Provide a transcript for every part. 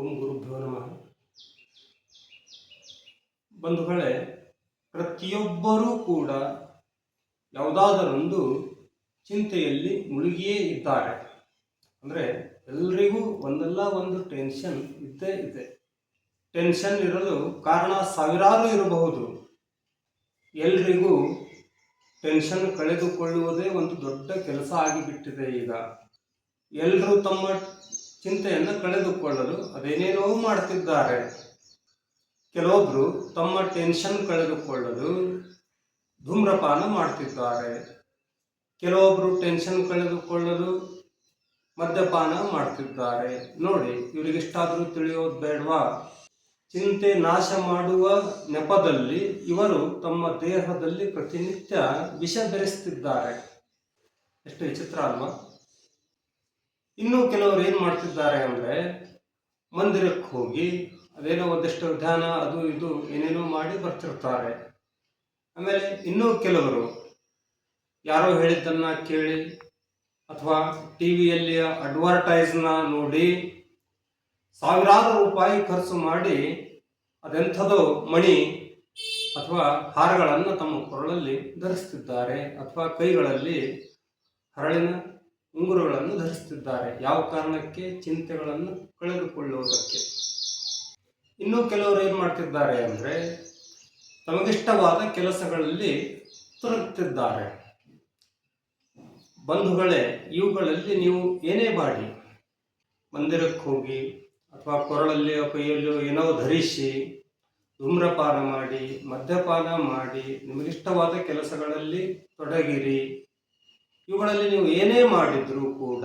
ಓಂ ಗುರುಭ್ಯೋ ನಮಃ. ಬಂಧುಗಳೇ ಪ್ರತಿಯೊಬ್ಬರೂ ಕೂಡ ಯಾವುದಾದರೊಂದು ಚಿಂತೆಯಲ್ಲಿ ಮುಳುಗಿಯೇ ಇದ್ದಾರೆ. ಅಂದರೆ ಎಲ್ರಿಗೂ ಒಂದಲ್ಲ ಒಂದು ಟೆನ್ಷನ್ ಇದ್ದೇ ಇದೆ. ಟೆನ್ಷನ್ ಇರಲು ಕಾರಣ ಸಾವಿರಾರು ಇರಬಹುದು. ಎಲ್ರಿಗೂ ಟೆನ್ಷನ್ ಕಳೆದುಕೊಳ್ಳುವುದೇ ಒಂದು ದೊಡ್ಡ ಕೆಲಸ ಆಗಿಬಿಟ್ಟಿದೆ ಈಗ. ಎಲ್ಲರೂ ತಮ್ಮ ಚಿಂತೆಯನ್ನು ಕಳೆದುಕೊಳ್ಳಲು ಅದೇನೇನೋ ಮಾಡ್ತಿದ್ದಾರೆ ಕೆಲವೊಬ್ಬರು ತಮ್ಮ ಟೆನ್ಷನ್ ಕಳೆದುಕೊಳ್ಳಲು ಧೂಮ್ರಪಾನ ಮಾಡ್ತಿದ್ದಾರೆ ಕೆಲವೊಬ್ಬರು ಟೆನ್ಷನ್ ಕಳೆದುಕೊಳ್ಳಲು ಮದ್ಯಪಾನ ಮಾಡ್ತಿದ್ದಾರೆ ನೋಡಿ, ಇವರಿಗಿಷ್ಟಾದರೂ ತಿಳಿಯೋದು ಬೇಡವಾ? ಚಿಂತೆ ನಾಶ ಮಾಡುವ ನೆಪದಲ್ಲಿ ಇವರು ತಮ್ಮ ದೇಹದಲ್ಲಿ ಪ್ರತಿನಿತ್ಯ ವಿಷ ಬೆರೆಸ್ತಿದ್ದಾರೆ. ಎಷ್ಟು ವಿಚಿತ್ರ ಅಲ್ವಾ? ಇನ್ನು ಕೆಲವರು ಏನು ಮಾಡ್ತಿದ್ದಾರೆ ಅಂದರೆ ಮಂದಿರಕ್ಕೆ ಹೋಗಿ ಅದೇನೋ ಒಂದಷ್ಟು ಧ್ಯಾನ, ಅದು ಇದು ಏನೇನೋ ಮಾಡಿ ಬರ್ತಿರ್ತಾರೆ. ಆಮೇಲೆ ಇನ್ನೂ ಕೆಲವರು ಯಾರೋ ಹೇಳಿದ್ದನ್ನು ಕೇಳಿ ಅಥವಾ ಟಿ ವಿಯಲ್ಲಿ ಅಡ್ವರ್ಟೈಸ್ನ ನೋಡಿ ಸಾವಿರಾರು ರೂಪಾಯಿ ಖರ್ಚು ಮಾಡಿ ಅದೆಂಥದೋ ಮಣಿ ಅಥವಾ ಹಾರಗಳನ್ನು ತಮ್ಮ ಕೊರಳಲ್ಲಿ ಧರಿಸ್ತಿದ್ದಾರೆ ಅಥವಾ ಕೈಗಳಲ್ಲಿ ಹರಳಿನ ಉಂಗುರಗಳನ್ನು ಧರಿಸುತ್ತಿದ್ದಾರೆ. ಯಾವ ಕಾರಣಕ್ಕೆ? ಚಿಂತೆಗಳನ್ನು ಕಳೆದುಕೊಳ್ಳುವುದಕ್ಕೆ. ಇನ್ನು ಕೆಲವರು ಏನು ಮಾಡ್ತಿದ್ದಾರೆ ಅಂದರೆ, ತಮಗಿಷ್ಟವಾದ ಕೆಲಸಗಳಲ್ಲಿ ತೊರಗುತ್ತಿದ್ದಾರೆ ಬಂಧುಗಳೇ, ಇವುಗಳಲ್ಲಿ ನೀವು ಏನೇ ಮಾಡಿ, ಮಂದಿರಕ್ಕೆ ಹೋಗಿ ಅಥವಾ ಕೊರಳಲ್ಲಿಯೋ ಕೈಯಲ್ಲಿಯೋ ಏನೋ ಧರಿಸಿ, ಧೂಮ್ರಪಾನ ಮಾಡಿ, ಮದ್ಯಪಾನ ಮಾಡಿ, ನಿಮಗಿಷ್ಟವಾದ ಕೆಲಸಗಳಲ್ಲಿ ತೊಡಗಿರಿ. ಇವುಗಳಲ್ಲಿ ನೀವು ಏನೇ ಮಾಡಿದರೂ ಕೂಡ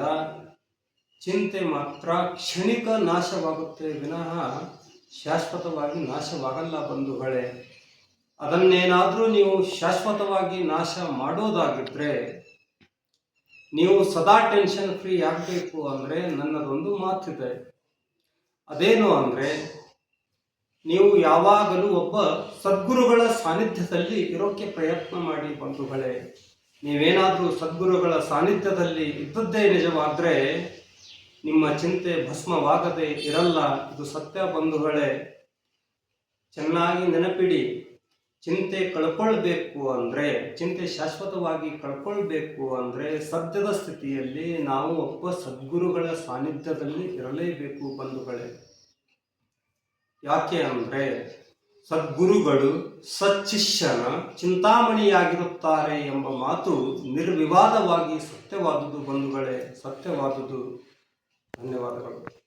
ಚಿಂತೆ ಮಾತ್ರ ಕ್ಷಣಿಕ ನಾಶವಾಗುತ್ತೆ, ವಿನಃ ಶಾಶ್ವತವಾಗಿ ನಾಶವಾಗಲ್ಲ ಬಂಧುಗಳೇ. ಅದನ್ನೇನಾದರೂ ನೀವು ಶಾಶ್ವತವಾಗಿ ನಾಶ ಮಾಡೋದಾಗಿದ್ದರೆ ನೀವು ಸದಾ ಟೆನ್ಷನ್ ಫ್ರೀ ಆಗಬೇಕು ಅಂದರೆ ನನ್ನದೊಂದು ಮಾತಿದೆ. ಅದೇನು ಅಂದರೆ, ನೀವು ಯಾವಾಗಲೂ ಒಬ್ಬ ಸದ್ಗುರುಗಳ ಸಾನ್ನಿಧ್ಯದಲ್ಲಿ ಇರೋಕ್ಕೆ ಪ್ರಯತ್ನ ಮಾಡಿ ಬಂಧುಗಳೇ. ನೀವೇನಾದರೂ ಸದ್ಗುರುಗಳ ಸಾನ್ನಿಧ್ಯದಲ್ಲಿ ಇದ್ದದ್ದೇ ನಿಜವಾದರೆ ನಿಮ್ಮ ಚಿಂತೆ ಭಸ್ಮವಾಗದೆ ಇರಲ್ಲ, ಇದು ಸತ್ಯ ಬಂಧುಗಳೇ. ಚೆನ್ನಾಗಿ ನೆನಪಿಡಿ, ಚಿಂತೆ ಕಳ್ಕೊಳ್ಬೇಕು ಅಂದರೆ, ಚಿಂತೆ ಶಾಶ್ವತವಾಗಿ ಕಳ್ಕೊಳ್ಬೇಕು ಅಂದರೆ ಸದ್ಯದ ಸ್ಥಿತಿಯಲ್ಲಿ ನಾವು ಒಬ್ಬ ಸದ್ಗುರುಗಳ ಸಾನ್ನಿಧ್ಯದಲ್ಲಿ ಇರಲೇಬೇಕು ಬಂಧುಗಳೇ. ಯಾಕೆ ಅಂದರೆ ಸದ್ಗುರುಗಳು ಸಚ್ಚಿಷ್ಯನ ಚಿಂತಾಮಣಿಯಾಗಿರುತ್ತಾರೆ ಎಂಬ ಮಾತು ನಿರ್ವಿವಾದವಾಗಿ ಸತ್ಯವಾದುದು ಬಂಧುಗಳೇ ಸತ್ಯವಾದುದು. ಧನ್ಯವಾದಗಳು.